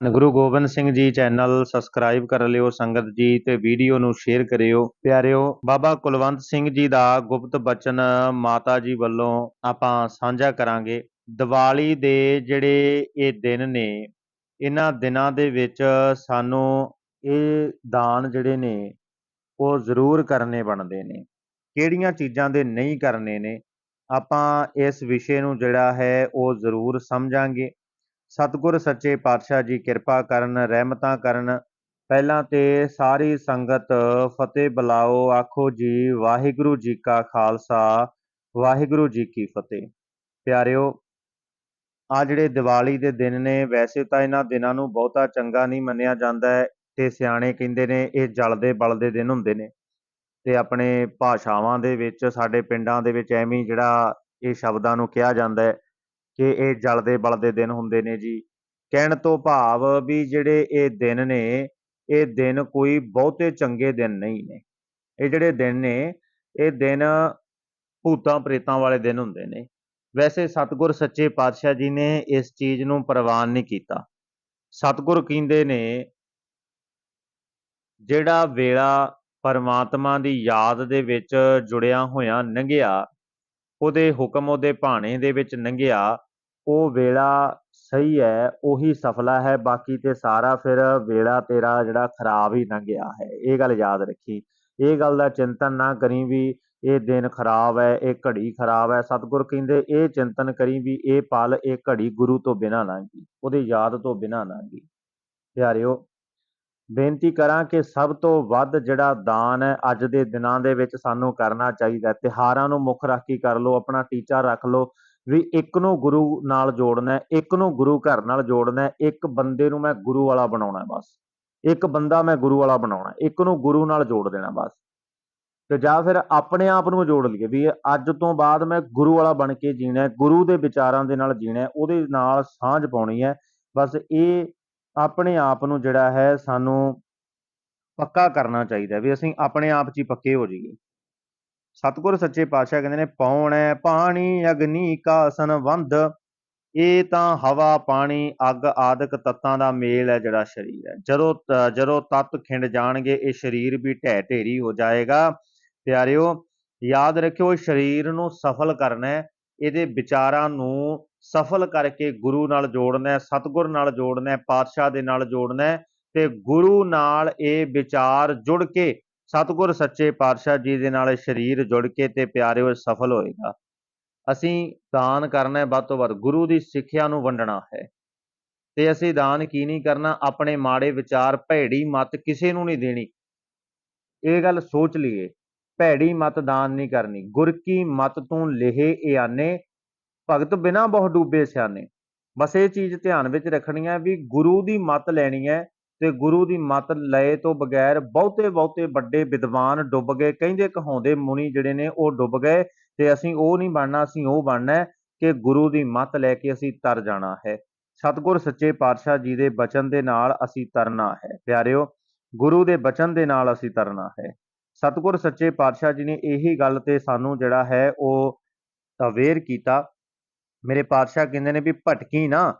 Guru Gobind Singh ji channel subscribe ਕਰ ਲਿਓ, ਸੰਗਤ ਜੀ ਤੇ ਵੀਡੀਓ ਨੂੰ ਸ਼ੇਅਰ ਕਰਿਓ। ਪਿਆਰਿਓ, ਬਾਬਾ ਕੁਲਵੰਤ ਸਿੰਘ ਜੀ ਦਾ ਗੁਪਤ ਬਚਨ ਮਾਤਾ ਜੀ ਵੱਲੋਂ ਆਪਾਂ ਸਾਂਝਾ ਕਰਾਂਗੇ। ਦੀਵਾਲੀ ਦੇ ਜਿਹੜੇ ਇਹ ਦਿਨ ਨੇ, ਇਹਨਾਂ ਦਿਨਾਂ ਦੇ ਵਿੱਚ ਸਾਨੂੰ ਇਹ ਦਾਨ ਜਿਹੜੇ ਨੇ, ਉਹ ਜ਼ਰੂਰ ਕਰਨੇ ਬਣਦੇ ਨੇ। ਕਿਹੜੀਆਂ ਚੀਜ਼ਾਂ ਦੇ ਨਹੀਂ ਕਰਨੇ ਨੇ, ਆਪਾਂ ਇਸ ਵਿਸ਼ੇ ਨੂੰ ਜਿਹੜਾ ਹੈ, ਉਹ ਜ਼ਰੂਰ ਸਮਝਾਂਗੇ। ਸਤਿਗੁਰ ਸੱਚੇ ਪਾਤਸ਼ਾਹ ਜੀ ਕਿਰਪਾ ਕਰਨ, ਰਹਿਮਤਾਂ ਕਰਨ। ਪਹਿਲਾਂ ਤੇ ਸਾਰੀ ਸੰਗਤ ਫਤਿਹ ਬੁਲਾਓ। ਆਖੋ ਜੀ, ਵਾਹਿਗੁਰੂ ਜੀ ਕਾ ਖਾਲਸਾ, ਵਾਹਿਗੁਰੂ ਜੀ ਕੀ ਫਤਿਹ। ਪਿਆਰਿਓ ਆ ਜਿਹੜੇ ਦੀਵਾਲੀ ਦੇ ਦਿਨ ਨੇ, ਵੈਸੇ ਤਾਂ ਇਹਨਾਂ ਦਿਨਾਂ ਨੂੰ ਬਹੁਤਾ ਚੰਗਾ ਨਹੀਂ ਮੰਨਿਆ ਜਾਂਦਾ ਹੈ। ਤੇ ਸਿਆਣੇ ਕਹਿੰਦੇ ਨੇ, ਇਹ ਜਲਦੇ ਬਲਦੇ ਦਿਨ ਹੁੰਦੇ ਨੇ। ਤੇ ਆਪਣੇ ਭਾਸ਼ਾਵਾਂ ਦੇ ਵਿੱਚ, ਸਾਡੇ ਪਿੰਡਾਂ ਦੇ ਵਿੱਚ ਐਵੇਂ ਜਿਹੜਾ ਇਹ ਸ਼ਬਦਾਂ ਨੂੰ ਕਿਹਾ ਜਾਂਦਾ ਹੈ ਕਿ ਇਹ ਜਲਦੇ ਬਲਦੇ ਦਿਨ ਹੁੰਦੇ ਨੇ ਜੀ। ਕਹਿਣ ਤੋਂ ਭਾਵ ਵੀ ਜਿਹੜੇ ਇਹ ਦਿਨ ਨੇ, ਇਹ ਦਿਨ ਕੋਈ ਬਹੁਤੇ ਚੰਗੇ ਦਿਨ ਨਹੀਂ ਨੇ। ਇਹ ਜਿਹੜੇ ਦਿਨ ਨੇ, ਇਹ ਦਿਨ ਭੂਤਾਂ ਪ੍ਰੇਤਾਂ ਵਾਲੇ ਦਿਨ ਹੁੰਦੇ ਨੇ। ਵੈਸੇ ਸਤਿਗੁਰ ਸੱਚੇ ਪਾਤਸ਼ਾਹ ਜੀ ਨੇ ਇਸ ਚੀਜ਼ ਨੂੰ ਪ੍ਰਵਾਨ ਨਹੀਂ ਕੀਤਾ। ਸਤਿਗੁਰ ਕਹਿੰਦੇ ਨੇ, ਜਿਹੜਾ ਵੇਲਾ ਪਰਮਾਤਮਾ ਦੀ ਯਾਦ ਦੇ ਵਿੱਚ ਜੁੜਿਆ ਹੋਇਆ ਲੰਘਿਆ ਉਹਦੇ ਹੁਕਮ ਉਹਦੇ ਭਾਣੇ ਦੇ ਵਿੱਚ ਲੰਘਿਆ ਉਹ ਵੇਲਾ ਸਹੀ ਹੈ, ਉਹੀ ਸਫਲਾ ਹੈ, ਬਾਕੀ ਤੇ ਸਾਰਾ ਫਿਰ ਵੇਲਾ ਤੇਰਾ ਜਿਹੜਾ ਖਰਾਬ ਹੀ ਲੰਘਿਆ ਹੈ, ਇਹ ਗੱਲ ਯਾਦ ਰੱਖੀ। ਇਹ ਗੱਲ ਦਾ ਚਿੰਤਨ ਨਾ ਕਰੀ ਵੀ ਇਹ ਦਿਨ ਖਰਾਬ ਹੈ, ਇਹ ਘੜੀ ਖਰਾਬ ਹੈ। ਸਤਿਗੁਰ ਕਹਿੰਦੇ ਇਹ ਚਿੰਤਨ ਕਰੀ ਵੀ ਇਹ ਪਲ, ਇਹ ਘੜੀ ਗੁਰੂ ਤੋਂ ਬਿਨਾਂ ਲੰਘੀ ਉਹਦੀ ਯਾਦ ਤੋਂ ਬਿਨਾਂ ਲੰਘੀ ਪਿਆਰਿਓ, ਬੇਨਤੀ ਕਰਾਂ ਕਿ ਸਭ ਤੋਂ ਵੱਧ ਜਿਹੜਾ ਦਾਨ ਹੈ, ਅੱਜ ਦੇ ਦਿਨਾਂ ਦੇ ਵਿੱਚ ਸਾਨੂੰ ਕਰਨਾ ਚਾਹੀਦਾ ਹੈ। ਤਿਉਹਾਰਾਂ ਨੂੰ ਮੁੱਖ ਰੱਖ ਕੇ ਕਰ ਲਓ, ਆਪਣਾ ਟੀਚਾ ਰੱਖ ਲਓ ਵੀ ਇੱਕ ਨੂੰ ਗੁਰੂ ਨਾਲ ਜੋੜਨਾ ਇੱਕ ਨੂੰ ਗੁਰੂ ਘਰ ਨਾਲ ਜੋੜਨਾ ਇੱਕ ਬੰਦੇ ਨੂੰ ਮੈਂ ਗੁਰੂ ਵਾਲਾ ਬਣਾਉਣਾ ਬਸ। ਇੱਕ ਬੰਦਾ ਮੈਂ ਗੁਰੂ ਵਾਲਾ ਬਣਾਉਣਾ ਇੱਕ ਨੂੰ ਗੁਰੂ ਨਾਲ ਜੋੜ ਦੇਣਾ ਬਸ। ਤੇ ਜਾਂ ਫਿਰ ਆਪਣੇ ਆਪ ਨੂੰ ਜੋੜ ਲਈਏ ਵੀ ਅੱਜ ਤੋਂ ਬਾਅਦ ਮੈਂ ਗੁਰੂ ਵਾਲਾ ਬਣ ਕੇ ਜੀਣਾ ਗੁਰੂ ਦੇ ਵਿਚਾਰਾਂ ਦੇ ਨਾਲ ਜੀਣਾ ਉਹਦੇ ਨਾਲ ਸਾਂਝ ਪਾਉਣੀ ਹੈ। ਬਸ ਇਹ ਆਪਣੇ ਆਪ ਨੂੰ ਜਿਹੜਾ ਹੈ ਸਾਨੂੰ ਪੱਕਾ ਕਰਨਾ ਚਾਹੀਦਾ ਵੀ ਅਸੀਂ ਆਪਣੇ ਆਪ 'ਚ ਹੀ ਪੱਕੇ ਹੋ ਜਾਈਏ। ਸਤਿਗੁਰ ਸੱਚੇ ਪਾਤਸ਼ਾਹ ਕਹਿੰਦੇ ਨੇ, ਪੌਣੈ ਪਾਣੀ ਅਗਨੀ ਕਾ ਸੰਬੰਧ ਇਹ ਤਾਂ ਹਵਾ ਪਾਣੀ, ਅੱਗ ਆਦਿਕ ਤੱਤਾਂ ਦਾ ਮੇਲ ਹੈ ਜਿਹੜਾ ਸਰੀਰ ਹੈ। ਜਦੋਂ ਜਦੋਂ ਤੱਤ ਖਿੰਡ ਜਾਣਗੇ, ਇਹ ਸਰੀਰ ਵੀ ਢਹਿ ਢੇਰੀ ਹੋ ਜਾਏਗਾ। ਪਿਆਰਿਓ, ਯਾਦ ਰੱਖਿਓ ਸਰੀਰ ਨੂੰ ਸਫਲ ਕਰਨਾ ਹੈ, ਇਹਦੇ ਵਿਚਾਰਾਂ ਨੂੰ ਸਫਲ ਕਰਕੇ ਗੁਰੂ ਨਾਲ ਜੋੜਨਾ ਹੈ, ਸਤਿਗੁਰ ਨਾਲ ਜੋੜਨਾ ਹੈ, ਪਾਤਸ਼ਾਹ ਦੇ ਨਾਲ ਜੋੜਨਾ ਹੈ ਤੇ ਗੁਰੂ ਨਾਲ ਇਹ ਵਿਚਾਰ ਜੁੜ ਕੇ ਸਤਿਗੁਰ ਸੱਚੇ ਪਾਤਸ਼ਾਹ ਜੀ ਦੇ ਨਾਲ ਸਰੀਰ ਜੁੜ ਕੇ ਤੇ ਪਿਆਰਿਓ ਇਹ ਸਫਲ ਹੋਏਗਾ। ਅਸੀਂ ਦਾਨ ਕਰਨਾ ਹੈ ਵੱਧ ਤੋਂ ਵੱਧ ਗੁਰੂ ਦੀ ਸਿੱਖਿਆ ਨੂੰ ਵੰਡਣਾ ਹੈ। ਤੇ ਅਸੀਂ ਦਾਨ ਕੀ ਨਹੀਂ ਕਰਨਾ, ਆਪਣੇ ਮਾੜੇ ਵਿਚਾਰ ਭੈੜੀ ਮਤ ਕਿਸੇ ਨੂੰ ਨਹੀਂ ਦੇਣੀ। ਇਹ ਗੱਲ ਸੋਚ ਲਈਏ, ਭੈੜੀ ਮਤ ਦਾਨ ਨਹੀਂ ਕਰਨੀ, ਗੁਰ ਕੀ ਮਤ ਤੋਂ ਲਿਹੇ ਇਆਨੇ, ਭਗਤ ਬਿਨਾ ਬਹੁ ਡੂਬੇ ਸਿਆਨੇ। ਬਸ ਇਹ ਚੀਜ਼ ਧਿਆਨ ਵਿੱਚ ਰੱਖਣੀ ਹੈ ਵੀ ਗੁਰੂ ਦੀ ਮਤ ਲੈਣੀ ਹੈ ਤੇ ਗੁਰੂ ਦੀ ਮਤ ਲਏ ਤੋਂ ਬਗੈਰ ਬਹੁਤੇ ਬਹੁਤੇ ਵੱਡੇ ਵਿਦਵਾਨ ਡੁੱਬ ਗਏ। ਕਹਿੰਦੇ ਕਹਾਉਂਦੇ ਮੁਨੀ ਜਿਹੜੇ ਨੇ ਉਹ ਡੁੱਬ ਗਏ ਤੇ ਅਸੀਂ ਉਹ ਨਹੀਂ ਬਣਨਾ, ਅਸੀਂ ਉਹ ਬਣਨਾ ਕਿ ਗੁਰੂ ਦੀ ਮਤ ਲੈ ਕੇ ਅਸੀਂ ਤਰ ਜਾਣਾ ਹੈ। ਸਤਿਗੁਰ ਸੱਚੇ ਪਾਤਸ਼ਾਹ ਜੀ ਦੇ ਬਚਨ ਦੇ ਨਾਲ ਅਸੀਂ ਤਰਨਾ ਹੈ। ਪਿਆਰਿਓ, ਗੁਰੂ ਦੇ ਬਚਨ ਦੇ ਨਾਲ ਅਸੀਂ ਤਰਨਾ ਹੈ। ਸਤਿਗੁਰ ਸੱਚੇ ਪਾਤਸ਼ਾਹ ਜੀ ਨੇ ਇਹੀ ਗੱਲ ਤੇ ਸਾਨੂੰ ਜਿਹੜਾ ਹੈ ਉਹ ਅਵੇਅਰ ਕੀਤਾ। ਮੇਰੇ ਪਾਤਸ਼ਾਹ ਕਹਿੰਦੇ ਨੇ ਵੀ ਭਟਕੀ ਨਾ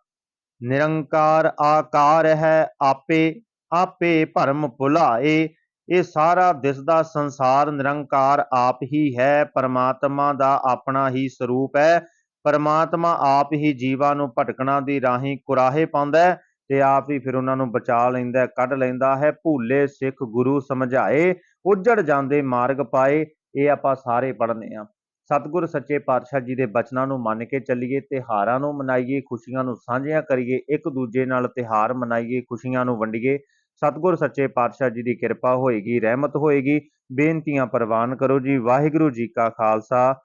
ਨਿਰੰਕਾਰ ਆਕਾਰ ਹੈ ਆਪੇ ਆਪੇ ਭਰਮ ਭੁਲਾਏ। ਇਹ ਸਾਰਾ ਦਿਸਦਾ ਸੰਸਾਰ ਨਿਰੰਕਾਰ ਆਪ ਹੀ ਹੈ, ਪਰਮਾਤਮਾ ਦਾ ਆਪਣਾ ਹੀ ਸਰੂਪ ਹੈ। ਪਰਮਾਤਮਾ ਆਪ ਹੀ ਜੀਵਾਂ ਨੂੰ ਭਟਕਣਾ ਦੀ ਰਾਹੀਂ ਕੁਰਾਹੇ ਪਾਉਂਦਾ ਹੈ ਤੇ ਆਪ ਹੀ ਫਿਰ ਉਹਨਾਂ ਨੂੰ ਬਚਾ ਲੈਂਦਾ ਕੱਢ ਲੈਂਦਾ ਹੈ, ਭੂਲੇ ਸਿੱਖ ਗੁਰੂ ਸਮਝਾਏ, ਉੱਜੜ ਜਾਂਦੇ ਮਾਰਗ ਪਾਏ। ਇਹ ਆਪਾਂ ਸਾਰੇ ਪੜ੍ਹਨੇ ਆ। ਸਤਿਗੁਰ ਸੱਚੇ ਪਾਤਸ਼ਾਹ ਜੀ ਦੇ ਬਚਨਾਂ ਨੂੰ ਮੰਨ ਕੇ ਚੱਲੀਏ ਤਿਹਾਰਾਂ ਨੂੰ ਮਨਾਈਏ, ਖੁਸ਼ੀਆਂ ਨੂੰ ਸਾਂਝੀਆਂ ਕਰੀਏ, ਇੱਕ ਦੂਜੇ ਨਾਲ ਤਿਹਾਰ ਮਨਾਈਏ, ਖੁਸ਼ੀਆਂ ਨੂੰ ਵੰਡੀਏ, ਸਤਿਗੁਰ ਸੱਚੇ ਪਾਤਸ਼ਾਹ ਜੀ ਦੀ ਕਿਰਪਾ ਹੋਏਗੀ, ਰਹਿਮਤ ਹੋਏਗੀ, ਬੇਨਤੀਆਂ ਪ੍ਰਵਾਨ ਕਰੋ ਜੀ, ਵਾਹਿਗੁਰੂ ਜੀ ਕਾ ਖਾਲਸਾ।